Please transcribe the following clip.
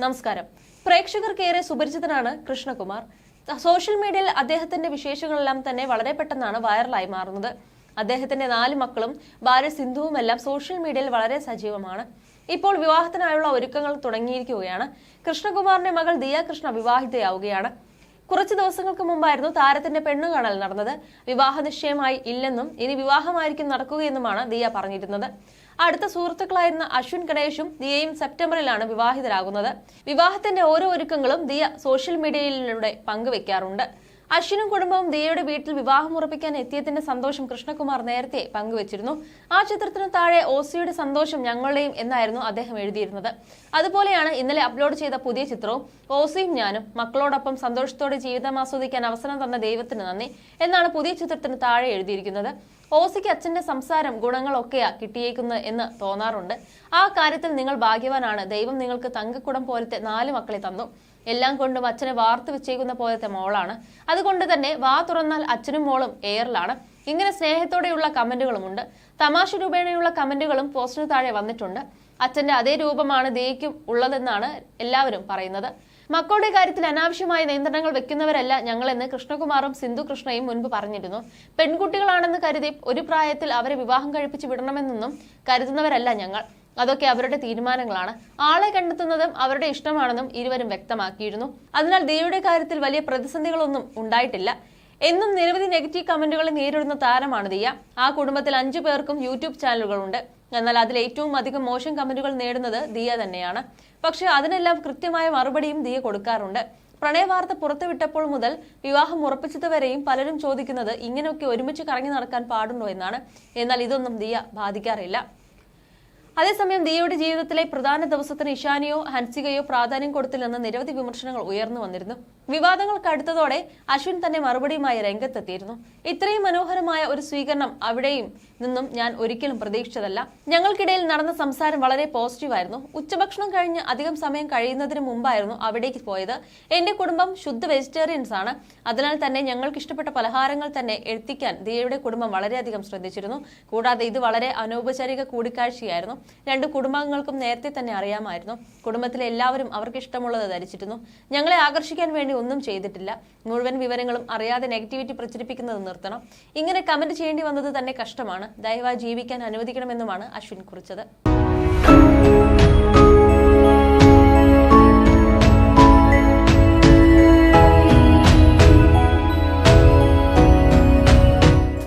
നമസ്കാരം. പ്രേക്ഷകർക്കേറെ സുപരിചിതനാണ് കൃഷ്ണകുമാർ. സോഷ്യൽ മീഡിയയിൽ അദ്ദേഹത്തിന്റെ വിശേഷങ്ങളെല്ലാം തന്നെ വളരെ പെട്ടെന്നാണ് വൈറലായി മാറുന്നത്. അദ്ദേഹത്തിന്റെ നാല് മക്കളും ഭാര്യ സിന്ധുവുമെല്ലാം സോഷ്യൽ മീഡിയയിൽ വളരെ സജീവമാണ്. ഇപ്പോൾ വിവാഹത്തിനായുള്ള ഒരുക്കങ്ങൾ തുടങ്ങിയിരിക്കുകയാണ്. കൃഷ്ണകുമാറിന്റെ മകൾ ദിയ കൃഷ്ണ വിവാഹിതയാവുകയാണ്. കുറച്ച് ദിവസങ്ങൾക്ക് മുമ്പായിരുന്നു താരത്തിന്റെ പെണ്ണു കാണൽ നടന്നത്. വിവാഹ നിശ്ചയമായി ഇല്ലെന്നും ഇനി വിവാഹമായിരിക്കും നടക്കുകയെന്നുമാണ് ദിയ പറഞ്ഞിരുന്നത്. അടുത്ത സുഹൃത്തുക്കളായിരുന്ന അശ്വിൻ ഗണേഷും ദിയയും സെപ്റ്റംബറിലാണ് വിവാഹിതരാകുന്നത്. വിവാഹത്തിന്റെ ഓരോ ഒരുക്കങ്ങളും ദിയ സോഷ്യൽ മീഡിയയിലൂടെ പങ്കുവെക്കാറുണ്ട്. അശ്വിനും കുടുംബവും ദിയയുടെ വീട്ടിൽ വിവാഹം ഉറപ്പിക്കാൻ എത്തിയതിന്റെ സന്തോഷം കൃഷ്ണകുമാർ നേരത്തെ പങ്കുവച്ചിരുന്നു. ആ ചിത്രത്തിന് താഴെ ഓസിയുടെ സന്തോഷം ഞങ്ങളുടെയും എന്നായിരുന്നു അദ്ദേഹം എഴുതിയിരുന്നത്. അതുപോലെയാണ് ഇന്നലെ അപ്ലോഡ് ചെയ്ത പുതിയ ചിത്രവും ഓസിയും ഞാനും മക്കളോടൊപ്പം സന്തോഷത്തോടെ ജീവിതം ആസ്വദിക്കാൻ അവസരം തന്ന ദൈവത്തിന് നന്ദി എന്നാണ് പുതിയ ചിത്രത്തിന് താഴെ എഴുതിയിരിക്കുന്നത്. ഓസിക്ക് അച്ഛന്റെ സംസാരം ഗുണങ്ങളൊക്കെയാ കിട്ടിയേക്കുന്നത് എന്ന് തോന്നാറുണ്ട്. ആ കാര്യത്തിൽ നിങ്ങൾ ഭാഗ്യവാനാണ്. ദൈവം നിങ്ങൾക്ക് തങ്കക്കുടം പോലത്തെ നാല് മക്കളെ തന്നു. എല്ലാം കൊണ്ടും അച്ഛനെ വാർത്തു വെച്ചേക്കുന്ന പോലത്തെ മോളാണ്. അതുകൊണ്ട് തന്നെ വാ തുറന്നാൽ അച്ഛനും മോളും എയറിലാണ് ഇങ്ങനെ സ്നേഹത്തോടെയുള്ള കമന്റുകളുമുണ്ട്. തമാശ രൂപേണയുള്ള കമന്റുകളും പോസ്റ്റിന് താഴെ വന്നിട്ടുണ്ട്. അച്ഛന്റെ അതേ രൂപമാണ് ദേയ്ക്കും ഉള്ളതെന്നാണ് എല്ലാവരും പറയുന്നത്. മക്കളുടെ കാര്യത്തിൽ അനാവശ്യമായ നിയന്ത്രണങ്ങൾ വെക്കുന്നവരല്ല ഞങ്ങളെന്ന് കൃഷ്ണകുമാറും സിന്ധു കൃഷ്ണയും മുൻപ് പറഞ്ഞിരുന്നു. പെൺകുട്ടികളാണെന്ന് കരുതി ഒരു പ്രായത്തിൽ അവരെ വിവാഹം കഴിപ്പിച്ച് വിടണമെന്നൊന്നും കരുതുന്നവരല്ല ഞങ്ങൾ. അതൊക്കെ അവരുടെ തീരുമാനങ്ങളാണ്. ആളെ കണ്ടെത്തുന്നതും അവരുടെ ഇഷ്ടമാണെന്നും ഇരുവരും വ്യക്തമാക്കിയിരുന്നു. അതിനാൽ ദേവിയുടെ കാര്യത്തിൽ വലിയ പ്രതിസന്ധികളൊന്നും ഉണ്ടായിട്ടില്ല. എന്നും നിരവധി നെഗറ്റീവ് കമന്റുകളെ നേരിടുന്ന താരമാണ് ദിയ. ആ കുടുംബത്തിൽ അഞ്ചു പേർക്കും യൂട്യൂബ് ചാനലുകളുണ്ട്. എന്നാൽ അതിൽ ഏറ്റവും അധികം മോശം കമന്റുകൾ നേടുന്നത് ദിയ തന്നെയാണ്. പക്ഷേ അതിനെല്ലാം കൃത്യമായ മറുപടിയും ദിയ കൊടുക്കാറുണ്ട്. പ്രണയവാർത്ത പുറത്തുവിട്ടപ്പോൾ മുതൽ വിവാഹം ഉറപ്പിച്ചതുവരെയും പലരും ചോദിക്കുന്നത് ഇങ്ങനെയൊക്കെ ഒരുമിച്ച് കറങ്ങി നടക്കാൻ പാടുണ്ടോ എന്നാണ്. എന്നാൽ ഇതൊന്നും ദിയ ബാധിക്കാറില്ല. അതേസമയം ദിയയുടെ ജീവിതത്തിലെ പ്രധാന ദിവസത്തിന് ഇഷാനിയോ ഹൻസികയോ പ്രാധാന്യം കൊടുത്തില്ലെന്ന് നിരവധി വിമർശനങ്ങൾ ഉയർന്നു വന്നിരുന്നു. വിവാദങ്ങൾ അടുത്തതോടെ അശ്വിൻ തന്നെ മറുപടിയുമായി രംഗത്തെത്തിയിരുന്നു. ഇത്രയും മനോഹരമായ ഒരു സ്വീകരണം അവിടെയും നിന്നും ഞാൻ ഒരിക്കലും പ്രതീക്ഷിച്ചതല്ല. ഞങ്ങൾക്കിടയിൽ നടന്ന സംസാരം വളരെ പോസിറ്റീവായിരുന്നു ഉച്ചഭക്ഷണം കഴിഞ്ഞ് അധികം സമയം കഴിയുന്നതിന് മുമ്പായിരുന്നു അവിടേക്ക് പോയത്. എന്റെ കുടുംബം ശുദ്ധ വെജിറ്റേറിയൻസ് ആണ്. അതിനാൽ തന്നെ ഞങ്ങൾക്ക് ഇഷ്ടപ്പെട്ട പലഹാരങ്ങൾ തന്നെ എത്തിക്കാൻ ദിയയുടെ കുടുംബം വളരെയധികം ശ്രദ്ധിച്ചിരുന്നു. കൂടാതെ ഇത് വളരെ അനൗപചാരിക കൂടിക്കാഴ്ചയായിരുന്നു. രണ്ട് കുടുംബാംഗങ്ങൾക്കും നേരത്തെ തന്നെ അറിയാമായിരുന്നു. കുടുംബത്തിലെ എല്ലാവരും അവർക്ക് ഇഷ്ടമുള്ളത് ധരിച്ചിരുന്നു. ഞങ്ങളെ ആകർഷിക്കാൻ വേണ്ടി ഒന്നും ചെയ്തിട്ടില്ല. മുഴുവൻ വിവരങ്ങളും അറിയാതെ നെഗറ്റിവിറ്റി പ്രചരിപ്പിക്കുന്നത് നിർത്തണം. ഇങ്ങനെ കമന്റ് ചെയ്യേണ്ടി വന്നത് തന്നെ കഷ്ടമാണ്. ദയവായി ജീവിക്കാൻ അനുവദിക്കണമെന്നുമാണ് അശ്വിൻ കുറിച്ചത്.